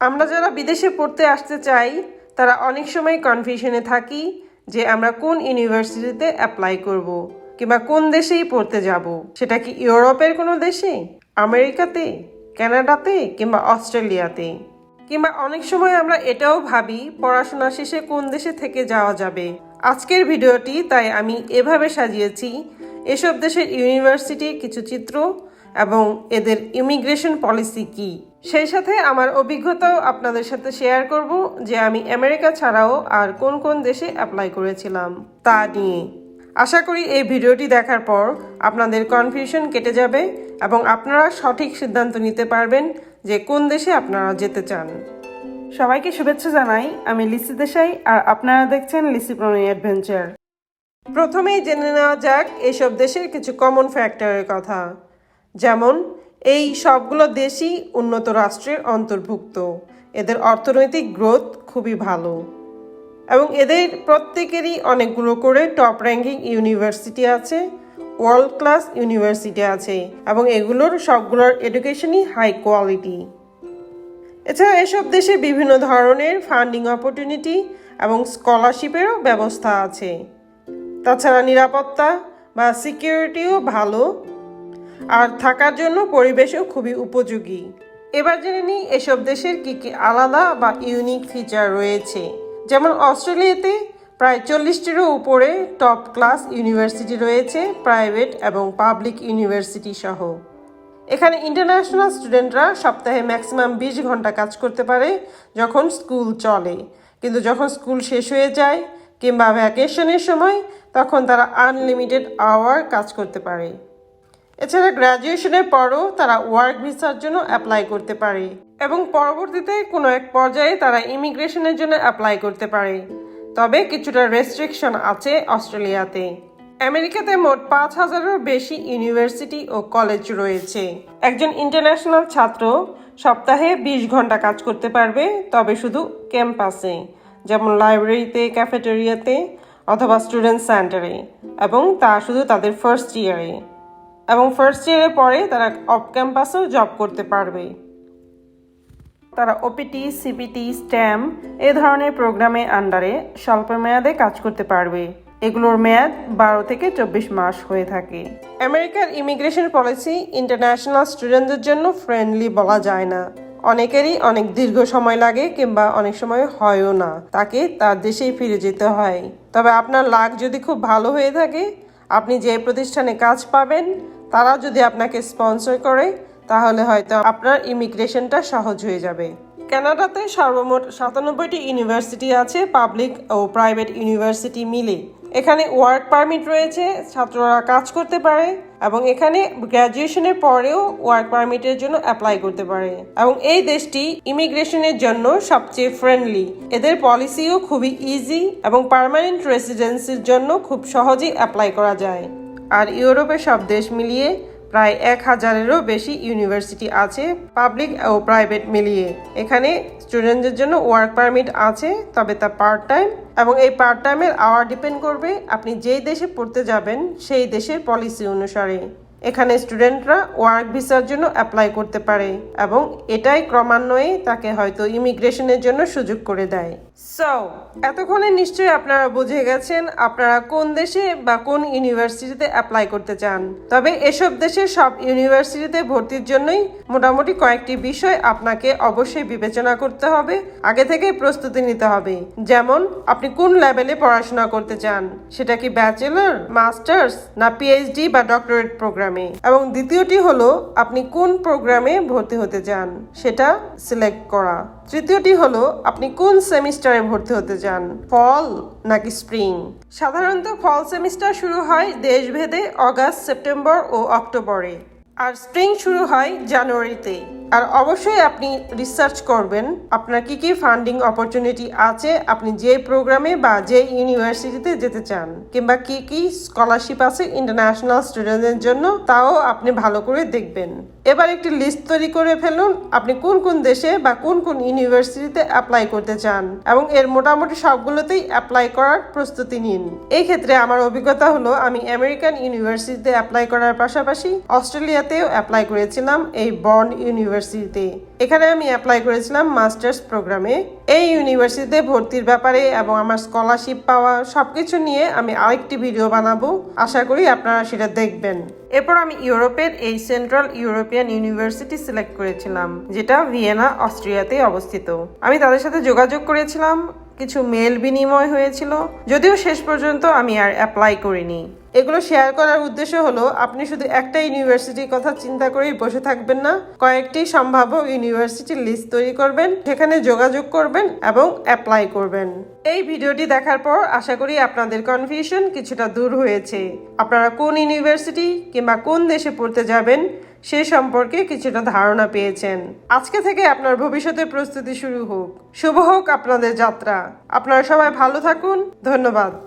আমরা যারা বিদেশে পড়তে আসতে চাই, তারা অনেক সময় কনফিউশনে থাকি যে আমরা কোন ইউনিভার্সিটিতে অ্যাপ্লাই করব। কিংবা কোন দেশেই পড়তে যাব। সেটা কি ইউরোপের কোনো দেশে? আমেরিকাতে? কানাডাতে? কিংবা অস্ট্রেলিয়াতে? কিংবা অনেক সময় আমরা এটাও ভাবি, পড়াশোনা শেষে কোন দেশে থেকে যাওয়া যাবে। আজকের ভিডিওটি তাই আমি এভাবে সাজিয়েছি। এসব দেশের ইউনিভার্সিটির কিছু চিত্র এবং এদের ইমিগ্রেশন পলিসি কি? সেই সাথে আমার অভিজ্ঞতাও আপনাদের সাথে শেয়ার করব যে আমি আমেরিকা ছাড়াও আর কোন কোন দেশে অ্যাপ্লাই করেছিলাম তা নিয়ে। আশা করি এই ভিডিওটি দেখার পর আপনাদের কনফিউশন কেটে যাবে এবং আপনারা সঠিক সিদ্ধান্ত নিতে পারবেন যে কোন দেশে আপনারা যেতে চান। সবাইকে শুভেচ্ছা জানাই, আমি লিসি দেশাই আর আপনারা দেখছেন লিসি প্রণয় অ্যাডভেঞ্চার প্রথমেই জেনে নেওয়া যাক এসব দেশের কিছু কমন ফ্যাক্টরের কথা। যেমন এই সবগুলো দেশই উন্নত রাষ্ট্রের অন্তর্ভুক্ত। এদের অর্থনৈতিক গ্রোথ খুবই ভালো। এবং এদের প্রত্যেকেরই অনেকগুলো করে টপ র্যাঙ্কিং ইউনিভার্সিটি আছে, ওয়ার্ল্ড ক্লাস ইউনিভার্সিটি আছে, এবং এগুলোর সবগুলোর এডুকেশনই হাই কোয়ালিটি। এছাড়া এসব দেশে বিভিন্ন ধরনের ফান্ডিং অপরচুনিটি এবং স্কলারশিপেরও ব্যবস্থা আছে। তাছাড়া নিরাপত্তা বা সিকিউরিটিও ভালো। আর থাকার জন্য পরিবেশও খুবই উপযোগী। এবার জেনে নিই এসব দেশের কী কী আলাদা বা ইউনিক ফিচার রয়েছে। যেমন অস্ট্রেলিয়াতে প্রায় চল্লিশটিরও উপরে টপ ক্লাস ইউনিভার্সিটি রয়েছে প্রাইভেট এবং পাবলিক ইউনিভার্সিটি সহ। এখানে ইন্টারন্যাশনাল স্টুডেন্টরা সপ্তাহে ম্যাক্সিমাম বিশ ঘণ্টা কাজ করতে পারে যখন স্কুল চলে। কিন্তু যখন স্কুল শেষ হয়ে যায় কিংবা ভ্যাকেশনের সময়, তখন তারা আনলিমিটেড আওয়ার কাজ করতে পারে। এছাড়া গ্র্যাজুয়েশনের পরও তারা ওয়ার্ক ভিসার জন্য অ্যাপ্লাই করতে পারে এবং পরবর্তীতে কোনো এক পর্যায়ে তারা ইমিগ্রেশনের জন্য অ্যাপ্লাই করতে পারে। তবে কিছুটা রেস্ট্রিকশন আছে অস্ট্রেলিয়াতে। আমেরিকাতে মোট পাঁচ হাজারেরও বেশি ইউনিভার্সিটি ও কলেজ রয়েছে। একজন ইন্টারন্যাশনাল ছাত্র সপ্তাহে বিশ ঘণ্টা কাজ করতে পারবে, তবে শুধু ক্যাম্পাসে, যেমন লাইব্রেরিতে ক্যাফেটেরিয়াতে অথবা স্টুডেন্ট সেন্টারে এবং তা শুধু তাদের ফার্স্ট ইয়ারে এবং ফার্স্ট ইয়ারের পরে তারা অফ ক্যাম্পাসেও জব করতে পারবে। তারা ওপিটি সিপিটি স্ট্যাম এ ধরনের প্রোগ্রামের আন্ডারে স্বল্প মেয়াদে কাজ করতে পারবে। এগুলোর মেয়াদ বারো থেকে চব্বিশ মাস হয়ে থাকে। আমেরিকার ইমিগ্রেশন পলিসি ইন্টারন্যাশনাল স্টুডেন্টদের জন্য ফ্রেন্ডলি বলা যায় না। অনেকেরই অনেক দীর্ঘ সময় লাগে কিংবা অনেক সময় হয়ও না। তাকে তার দেশেই ফিরে যেতে হয়। তবে আপনার লাক যদি খুব ভালো হয়ে থাকে, আপনি যে প্রতিষ্ঠানে কাজ পাবেন তারা যদি আপনাকে স্পন্সর করে, তাহলে হয়তো আপনার ইমিগ্রেশনটা সহজ হয়ে যাবে। কানাডাতে সর্বমোট সাতানব্বইটি ইউনিভার্সিটি আছে পাবলিক ও প্রাইভেট ইউনিভার্সিটি মিলে। এখানে ওয়ার্ক পারমিট রয়েছে, ছাত্ররা কাজ করতে পারে, এবং এখানে গ্র্যাজুয়েশনের পরেও ওয়ার্ক পারমিটের জন্য অ্যাপ্লাই করতে পারে। এবং এই দেশটি ইমিগ্রেশনের জন্য সবচেয়ে ফ্রেন্ডলি এদের পলিসিও খুবই ইজি এবং পার্মানেন্ট রেসিডেন্সির জন্য খুব সহজেই অ্যাপ্লাই করা যায়। আর ইউরোপে সব দেশ মিলিয়ে প্রায় এক হাজারেরও বেশি ইউনিভার্সিটি আছে, পাবলিক ও প্রাইভেট মিলিয়ে। এখানে স্টুডেন্টদের জন্য ওয়ার্ক পারমিট আছে, তবে তা পার্ট টাইম এবং এই পার্ট টাইমের আওয়ার ডিপেন্ড করবে আপনি যেই দেশে পড়তে যাবেন, সেই দেশের পলিসি অনুসারে। এখানে স্টুডেন্টরা ওয়ার্ক ভিসার জন্য অ্যাপ্লাই করতে পারে এবং এটাই ক্রমান্বয়ে তাকে হয়তো ইমিগ্রেশনের জন্য সুযোগ করে দেয়। সো এতক্ষণে নিশ্চয়ই আপনারা বুঝে গেছেন আপনারা কোন দেশে বা কোন ইউনিভার্সিটিতে অ্যাপ্লাই করতে চান। তবে এসব দেশের সব ইউনিভার্সিটিতে ভর্তির জন্যই মোটামুটি কয়েকটি বিষয় আপনাকে অবশ্যই বিবেচনা করতে হবে, আগে থেকে প্রস্তুতি নিতে হবে। যেমন, আপনি কোন লেভেলে পড়াশোনা করতে চান? সেটা কি ব্যাচেলর মাস্টার্স না পিএইচডি বা ডক্টরেট প্রোগ্রামে এবং দ্বিতীয়টি হলো, আপনি কোন প্রোগ্রামে ভর্তি হতে চান, সেটা সিলেক্ট করা। তৃতীয়টি হলো, আপনি কোন সেমিস্টারে ভর্তি হতে চান ফল নাকি স্প্রিং সাধারণত ফল সেমিস্টার শুরু হয় দেশভেদে, অগাস্ট, সেপ্টেম্বর ও অক্টোবরে। আর স্প্রিং শুরু হয় জানুয়ারিতে। আর অবশ্যই আপনি রিসার্চ করবেন, আপনার কি কী ফান্ডিং অপরচুনিটি আছে, আপনি যে প্রোগ্রামে বা যে ইউনিভার্সিটিতে যেতে চান, কিংবা কি কি স্কলারশিপ আছে ইন্টারন্যাশনাল স্টুডেন্টদের জন্য, তাও আপনি ভালো করে দেখবেন। এবার একটি লিস্ট তৈরি করে ফেলুন, আপনি কোন কোন দেশে বা কোন কোন ইউনিভার্সিটিতে অ্যাপ্লাই করতে চান, এবং এর মোটামুটি সবগুলোতেই অ্যাপ্লাই করার প্রস্তুতি নিন। এই ক্ষেত্রে আমার অভিজ্ঞতা হলো, আমি আমেরিকান ইউনিভার্সিটিতে অ্যাপ্লাই করার পাশাপাশি অস্ট্রেলিয়াতেও অ্যাপ্লাই করেছিলাম, এই বন্ড ইউনিভার্সিটি ইউনিভার্সিটিতে এখানে আমি অ্যাপ্লাই করেছিলাম মাস্টার্স প্রোগ্রামে এই ইউনিভার্সিটিতে ভর্তির ব্যাপারে এবং আমার স্কলারশিপ পাওয়া সবকিছু নিয়ে আমি আরেকটি ভিডিও বানাবো। আশা করি আপনারা সেটা দেখবেন। এরপর আমি ইউরোপের এই সেন্ট্রাল ইউরোপিয়ান ইউনিভার্সিটি সিলেক্ট করেছিলাম, যেটা ভিয়েনা, অস্ট্রিয়াতে অবস্থিত। আমি তাদের সাথে যোগাযোগ করেছিলাম কিছু মেল বিনিময় হয়েছিল, যদিও শেষ পর্যন্ত আমি আর অ্যাপ্লাই করিনি। এগুলো শেয়ার করার উদ্দেশ্য হলো, আপনি শুধু একটা ইউনিভার্সিটির কথা চিন্তা করেই বসে থাকবেন না, কয়েকটি সম্ভাব্য ইউনিভার্সিটির লিস্ট তৈরি করবেন, সেখানে যোগাযোগ করবেন এবং অ্যাপ্লাই করবেন। এই ভিডিওটি দেখার পর আশা করি আপনাদের কনফিউশন কিছুটা দূর হয়েছে। আপনারা কোন ইউনিভার্সিটি কিংবা কোন দেশে পড়তে যাবেন সে সম্পর্কে কিছুটা ধারণা পেয়েছেন। আজকে থেকে আপনার ভবিষ্যতের প্রস্তুতি শুরু হোক। শুভ হোক আপনাদের যাত্রা। আপনারা সবাই ভালো থাকুন। ধন্যবাদ।